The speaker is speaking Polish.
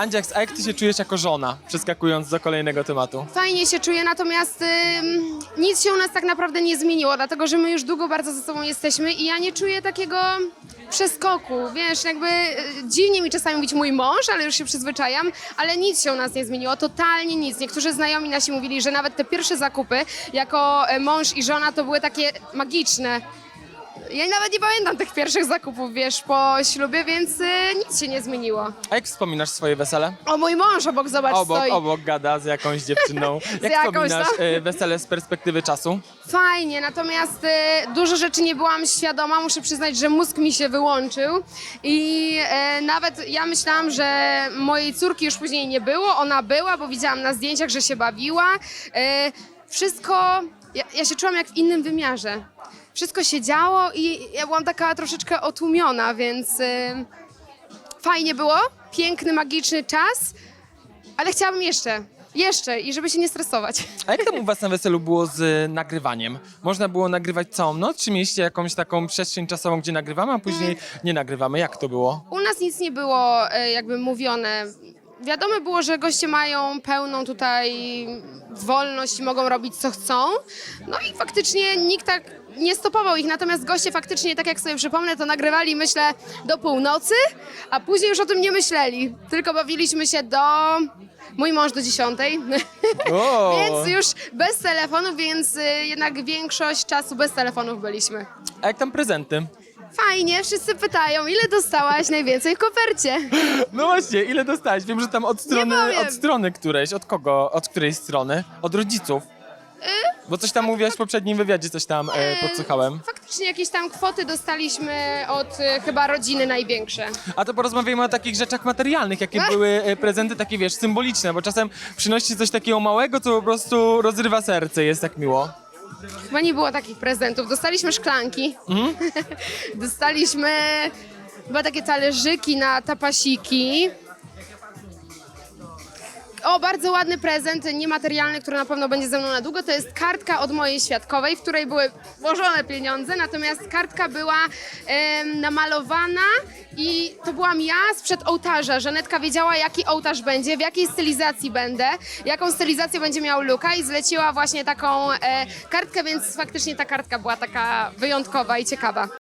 Andziaks, a jak ty się czujesz jako żona, przeskakując do kolejnego tematu? Fajnie się czuję, natomiast nic się u nas tak naprawdę nie zmieniło, dlatego że my już długo bardzo ze sobą jesteśmy i ja nie czuję takiego przeskoku, wiesz, jakby y, dziwnie mi czasami mówić mój mąż, ale już się przyzwyczajam, ale nic się u nas nie zmieniło, totalnie nic. Niektórzy znajomi nasi mówili, że nawet te pierwsze zakupy jako e, mąż i żona to były takie magiczne. Ja nawet nie pamiętam tych pierwszych zakupów, wiesz, po ślubie, więc y, nic się nie zmieniło. A jak wspominasz swoje wesele? O, mój mąż obok, zobacz, Obok, stoi. obok gada z jakąś dziewczyną. Jak jakąś wspominasz tam. e, wesele z perspektywy czasu? Fajnie, natomiast e, dużo rzeczy nie byłam świadoma. Muszę przyznać, że mózg mi się wyłączył i e, nawet ja myślałam, że mojej córki już później nie było. Ona była, bo widziałam na zdjęciach, że się bawiła. E, wszystko, ja, ja się czułam jak w innym wymiarze. Wszystko się działo i ja byłam taka troszeczkę otłumiona, więc e, fajnie było. Piękny, magiczny czas, ale chciałabym jeszcze, jeszcze i żeby się nie stresować. A jak tam u was na weselu było z e, nagrywaniem? Można było nagrywać całą noc, czy mieliście jakąś taką przestrzeń czasową, gdzie nagrywamy, a później nie nagrywamy? Jak to było? U nas nic nie było e, jakby mówione. Wiadomo było, że goście mają pełną tutaj wolność i mogą robić co chcą. No i faktycznie nikt tak nie stopował ich, natomiast goście faktycznie, tak jak sobie przypomnę, to nagrywali myślę do północy, a później już o tym nie myśleli. Tylko bawiliśmy się do... Mój mąż do dziesiątej, O! więc już bez telefonów, więc y, jednak większość czasu bez telefonów byliśmy. A jak tam prezenty? Fajnie, wszyscy pytają, ile dostałaś najwięcej w kopercie? No właśnie, ile dostałeś? Wiem, że tam od strony, powiem. od strony którejś, od kogo, od której strony? Od rodziców. Bo coś tam mówiłaś w poprzednim wywiadzie, coś tam e, podsłuchałem. Faktycznie jakieś tam kwoty dostaliśmy od e, chyba rodziny największe. A to porozmawiajmy o takich rzeczach materialnych, jakie były e, prezenty takie, wiesz, symboliczne, bo czasem przynosicie coś takiego małego, co po prostu rozrywa serce, jest tak miło. Chyba nie było takich prezentów. Dostaliśmy szklanki. Dostaliśmy chyba takie talerzyki na tapasiki. O, bardzo ładny prezent, niematerialny, który na pewno będzie ze mną na długo. To jest kartka od mojej świadkowej, w której były włożone pieniądze, natomiast kartka była namalowana i to byłam ja sprzed ołtarza. Żanetka wiedziała, jaki ołtarz będzie, w jakiej stylizacji będę, jaką stylizację będzie miał Luka i zleciła właśnie taką e, kartkę, więc faktycznie ta kartka była taka wyjątkowa i ciekawa.